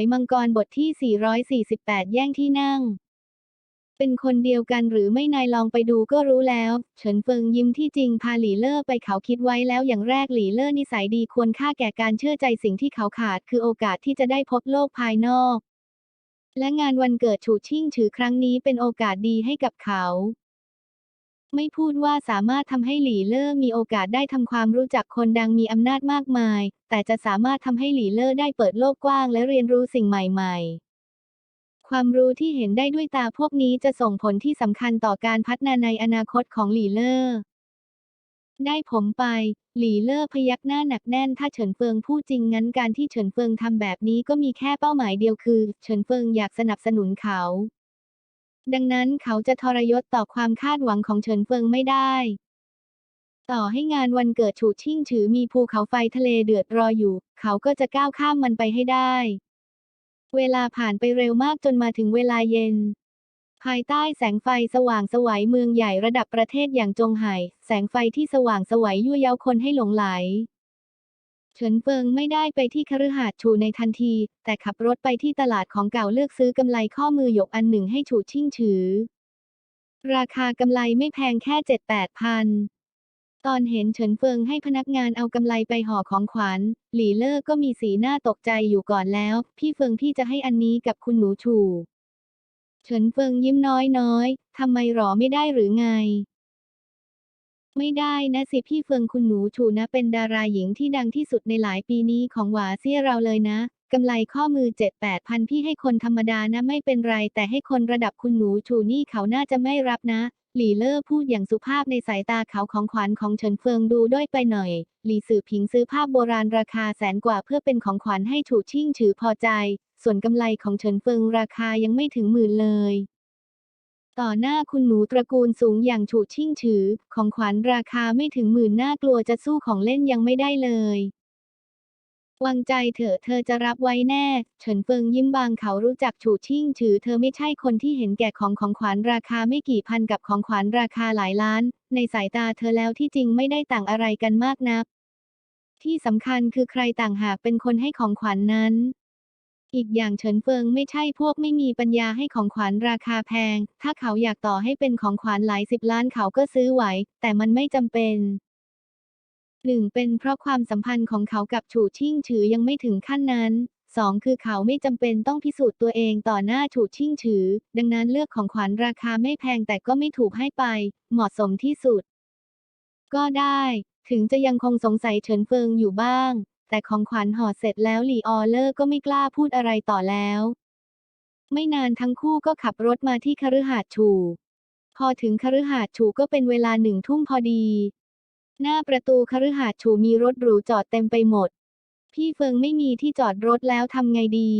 ยมังกรบทที่ 448 แย่งที่นั่ง เป็นคนเดียวกันหรือไม่นายลองไปดูก็รู้แล้ว เฉินเฟิงยิ้มที่จริงพาหลี่เล่อไปเขาคิดไว้แล้วอย่างแรกหลี่เล่อนิสัยดีควรค่าแก่การเชื่อใจสิ่งที่เขาขาดคือโอกาสที่จะได้พบโลกภายนอก และงานวันเกิดฉูชิ่งฉือครั้งนี้เป็นโอกาสดีให้กับเขา ไม่พูดว่าสามารถทำให้หลี่เล่อมีโอกาสได้ทำความรู้จักคนดังมีอำนาจมากมาย แต่จะสามารถทำให้หลี่เล่อได้เปิดโลกกว้างและเรียนรู้สิ่งใหม่ๆความรู้ที่เห็นได้ด้วยตาพวกนี้จะส่งผลที่สำคัญต่อการพัฒนาในอนาคตของหลี่เล่อได้ผมไป หลี่เล่อพยักหน้าหนักแน่นถ้าเฉินเฟิงพูดจริงงั้นการที่เฉินเฟิงทำแบบนี้ก็มีแค่เป้าหมายเดียวคือ เฉินเฟิงอยากสนับสนุนเขา ดังนั้นเขาจะทรยศต่อความคาดหวังของเฉินเฟิงไม่ได้ ต่อให้งานวันเกิดฉูชิ่งฉือมีภูเขาไฟทะเลเดือดรออยู่ เขาก็จะก้าวข้ามมันไปให้ได้ เวลาผ่านไปเร็วมากจนมาถึงเวลาเย็น ภายใต้แสงไฟสว่างสวัยเมืองใหญ่ระดับประเทศอย่างจงไห่ แสงไฟที่สว่างสวัยยั่วเย้าคนให้หลงไหล เฉินเฟิงไม่ได้ไปที่คฤหาสน์ฉูในทันที แต่ขับรถไปที่ตลาดของเก่าเลือกซื้อกำไลข้อมือหยกอันหนึ่งให้ฉูชิ่งฉือ ราคากำไลไม่แพงแค่เจ็ดแปดพันตอนเห็นเฉินเฟิงให้พนักงานเอากำไลไปห่อของขวัญ หลี่เล่อก็มีสีหน้าตกใจอยู่ก่อนแล้ว พี่เฟิงพี่จะให้อันนี้กับคุณหนูชู เฉินเฟิงยิ้มน้อยๆทำไมหรอไม่ได้หรือไง ไม่ได้นะสิพี่เฟิงคุณหนูชูนะเป็นดาราหญิงที่ดังที่สุดในหลายปีนี้ของหวาเซียเราเลยนะกำไลข้อมือเจ็ดแปดพันพี่ให้คนธรรมดานะไม่เป็นไร แต่ให้คนระดับคุณหนูชูนี่เขาน่าจะไม่รับนะ หลี่เล่อพูดอย่างสุภาพในสายตาเขาของขวัญของเฉินเฟิงดูด้อยไปหน่อย หลี่สื่อผิงซื้อภาพโบราณราคาแสนกว่าเพื่อเป็นของขวัญให้ฉูชิ่งฉือพอใจ ส่วนกำไลของเฉินเฟิงราคายังไม่ถึงหมื่นเลย ต่อหน้าคุณหนูตระกูลสูงอย่างฉูชิ่งฉือ ของขวัญราคาไม่ถึงหมื่นน่ากลัวจะสู้ของเล่นยังไม่ได้เลยวางใจเถอะเธอจะรับไว้แน่ เฉินเฟิงยิ้มบางเขารู้จักฉูชิ่งฉือเธอไม่ใช่คนที่เห็นแก่ของของขวัญราคาไม่กี่พันกับของขวัญราคาหลายล้าน ในสายตาเธอแล้วที่จริงไม่ได้ต่างอะไรกันมากนัก ที่สำคัญคือใครต่างหากเป็นคนให้ของขวัญนนั้น อีกอย่างเฉินเฟิงไม่ใช่พวกไม่มีปัญญาให้ของขวัญราคาแพง ถ้าเขาอยากต่อให้เป็นของขวัญหลายสิบล้านเขาก็ซื้อไหว แต่มันไม่จำเป็นหนึ่งเป็นเพราะความสัมพันธ์ของเขากับฉูชิ่งฉือยังไม่ถึงขั้นนั้นสองคือเขาไม่จำเป็นต้องพิสูจน์ตัวเองต่อหน้าฉูชิ่งฉือ ดังนั้นเลือกของขวัญราคาไม่แพงแต่ก็ไม่ถูกให้ไป เหมาะสมที่สุด ก็ได้ ถึงจะยังคงสงสัยเฉินเฟิงอยู่บ้าง แต่ของขวัญห่อเสร็จแล้วหลี่ออเลอร์ก็ไม่กล้าพูดอะไรต่อแล้ว ไม่นานทั้งคู่ก็ขับรถมาที่คฤหาสน์ฉูพอถึงคฤหาสน์ฉูก็เป็นเวลาหนึ่งทุ่มพอดี หน้าประตูคฤหาสน์ฉูมีรถหรูจอดเต็มไปหมด พี่เฟิงไม่มีที่จอดรถแล้วทำไงดี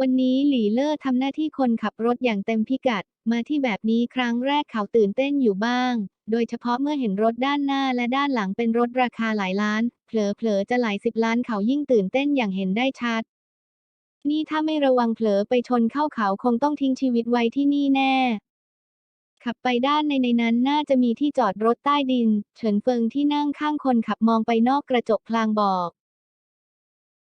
วันนี้หลี่เล่อทำหน้าที่คนขับรถอย่างเต็มพิกัด มาที่แบบนี้ครั้งแรกเขาตื่นเต้นอยู่บ้าง โดยเฉพาะเมื่อเห็นรถด้านหน้าและด้านหลังเป็นรถราคาหลายล้าน เผลอๆจะหลายสิบล้านเขายิ่งตื่นเต้นอย่างเห็นได้ชัด นี่ถ้าไม่ระวังเผลอไปชนเข้าเขาคงต้องทิ้งชีวิตไว้ที่นี่แน่ ขับไปด้านในในนั้นน่าจะมีที่จอดรถใต้ดิน เฉินเฟิงที่นั่งข้างคนขับมองไปนอกกระจกพลางบอก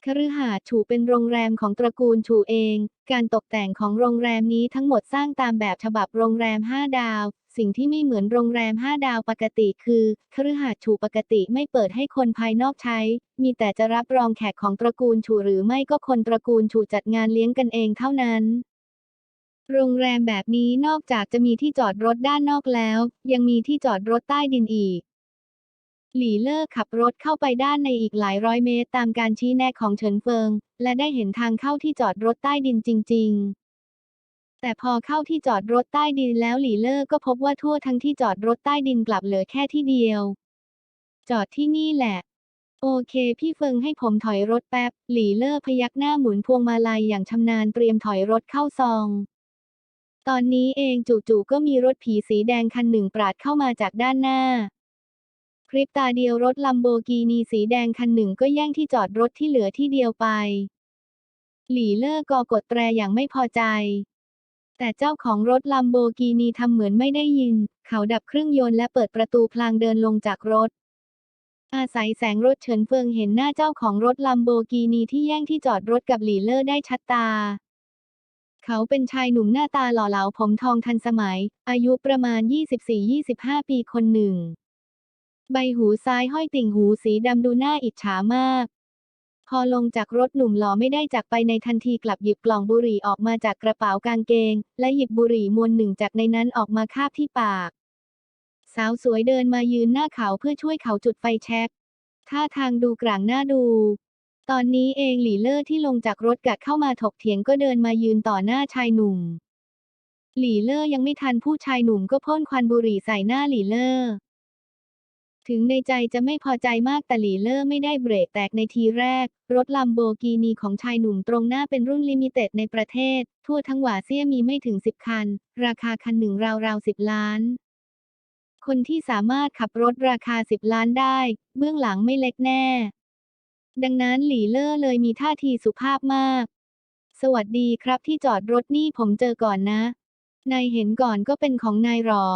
คฤหาสน์ฉูเป็นโรงแรมของตระกูลฉูเอง การตกแต่งของโรงแรมนี้ทั้งหมดสร้างตามแบบฉบับโรงแรม 5 ดาว สิ่งที่ไม่เหมือนโรงแรม 5 ดาวปกติคือคฤหาสน์ฉูปกติไม่เปิดให้คนภายนอกใช้ มีแต่จะรับรองแขกของตระกูลฉูหรือไม่ก็คนตระกูลฉูจัดงานเลี้ยงกันเองเท่านั้นโรงแรมแบบนี้นอกจากจะมีที่จอดรถด้านนอกแล้ว ยังมีที่จอดรถใต้ดินอีก หลี่เล่อขับรถเข้าไปด้านในอีกหลายร้อยเมตรตามการชี้แนะของเฉินเฟิง และได้เห็นทางเข้าที่จอดรถใต้ดินจริง ๆ แต่พอเข้าที่จอดรถใต้ดินแล้วหลี่เล่อก็พบว่าทั่วทั้งที่จอดรถใต้ดินกลับเหลือแค่ที่เดียว จอดที่นี่แหละ โอเค พี่เฟิงให้ผมถอยรถแป๊บ หลี่เล่อพยักหน้าหมุนพวงมาลัยอย่างชำนาญเตรียมถอยรถเข้าซองตอนนี้เองจู่ๆก็มีรถผีสีแดงคันหนึ่งปราดเข้ามาจากด้านหน้า พริบตาเดียวรถลัมโบกีนีสีแดงคันหนึ่งก็แย่งที่จอดรถที่เหลือที่เดียวไป หลี่เล่อกอกดแตรอย่างไม่พอใจ แต่เจ้าของรถลัมโบกีนีทำเหมือนไม่ได้ยิน เขาดับเครื่องยนต์และเปิดประตูพลางเดินลงจากรถ อาศัยแสงรถเฉินเฟิงเห็นหน้าเจ้าของรถลัมโบกินีที่แย่งที่จอดรถกับหลีเลอร์ได้ชัดตาเขาเป็นชายหนุ่มหน้าตาหล่อเหลาผมทองทันสมัย อายุประมาณ 24-25 ปีคนหนึ่ง ใบหูซ้ายห้อยติ่งหูสีดำดูน่าอิจฉามาก พอลงจากรถหนุ่มหล่อไม่ได้จากไปในทันทีกลับหยิบกล่องบุหรี่ออกมาจากกระเป๋ากางเกง และหยิบบุหรี่มวนหนึ่งจากในนั้นออกมาคาบที่ปาก สาวสวยเดินมายืนหน้าเขาเพื่อช่วยเขาจุดไฟแช็กท่าทางดูกลางหน้าดู ตอนนี้เองหลีเลอร์ที่ลงจากรถกัดเข้ามาถกเถียงก็เดินมายืนต่อหน้าชายหนุ่ม หลีเลอร์ยังไม่ทันพูดชายหนุ่มก็พ่นควันบุหรี่ใส่หน้าหลีเลอร์ ถึงในใจจะไม่พอใจมากแต่หลีเลอร์ไม่ได้เบรกแตกในทีแรก รถลัมโบกินีของชายหนุ่มตรงหน้าเป็นรุ่นลิมิเต็ดในประเทศ ทั่วทั้งหวาเซียมีไม่ถึง 10 คัน ราคาคันหนึ่งราวๆ10ล้าน คนที่สามารถขับรถราคา 10 ล้านได้ เบื้องหลังไม่เล็กแน่ ดังนั้นหลีเลอร์เลยมีท่าทีสุภาพมาก สวัสดีครับที่จอดรถนี่ผมเจอก่อนนะ นายเห็นก่อนก็เป็นของนายหรอ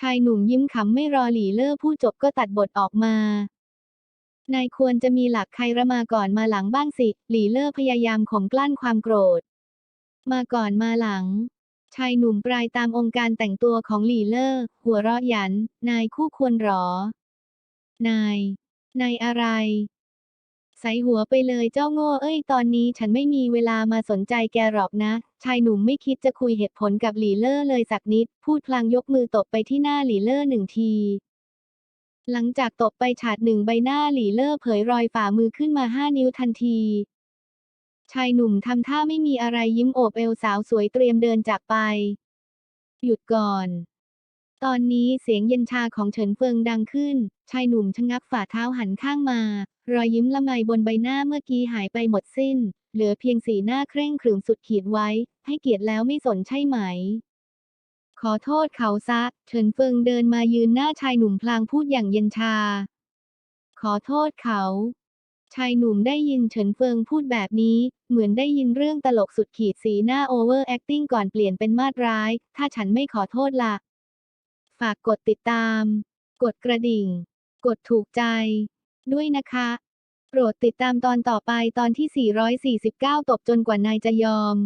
ชายหนุ่มยิ้มขำไม่รอหลีเลอร์พูดจบก็ตัดบทออกมานายควรจะมีหลักใครระมาก่อนมาหลังบ้างสิ หลีเลอร์พยายามข่มกลั้นความโกรธ มาก่อนมาหลัง ชายหนุ่มปลายตามองค์การแต่งตัวของหลีเลอร์หัวเราะหยัน นายคู่ควรหรอ นาย นายอะไรใส่หัวไปเลยเจ้าโง่เอ้ยตอนนี้ฉันไม่มีเวลามาสนใจแกหรอกนะ ชายหนุ่มไม่คิดจะคุยเหตุผลกับหลีเล่อเลยสักนิด พูดพลางยกมือตบไปที่หน้าหลีเล่อหนึ่งที หลังจากตบไปฉาดหนึ่งใบหน้าหลีเล่อเผยรอยฝ่ามือขึ้นมาห้านิ้วทันที ชายหนุ่มทำท่าไม่มีอะไรยิ้มโอบเอวสาวสวยเตรียมเดินจากไป หยุดก่อน ตอนนี้เสียงเย็นชาของเฉินเฟิงดังขึ้น ชายหนุ่มชะงักฝ่าเท้าหันข้างมา รอยยิ้มละไมบนใบหน้าเมื่อกี้หายไปหมดสิ้น เหลือเพียงสีหน้าเคร่งขรึมสุดขีดไว้ ให้เกียรติแล้วไม่สนใช่ไหม ขอโทษเขาซะ เฉินเฟิงเดินมายืนหน้าชายหนุ่มพลางพูดอย่างเย็นชา ขอโทษเขา ชายหนุ่มได้ยินเฉินเฟิงพูดแบบนี้ เหมือนได้ยินเรื่องตลกสุดขีดสีหน้าโอเวอร์แอคติ้งก่อนเปลี่ยนเป็นมาดร้าย ถ้าฉันไม่ขอโทษล่ะ ฝากกดติดตาม กดกระดิ่ง กดถูกใจ ด้วยนะคะโปรดติดตามตอนต่อไปตอนที่ 449 ตบจนกว่านายจะยอม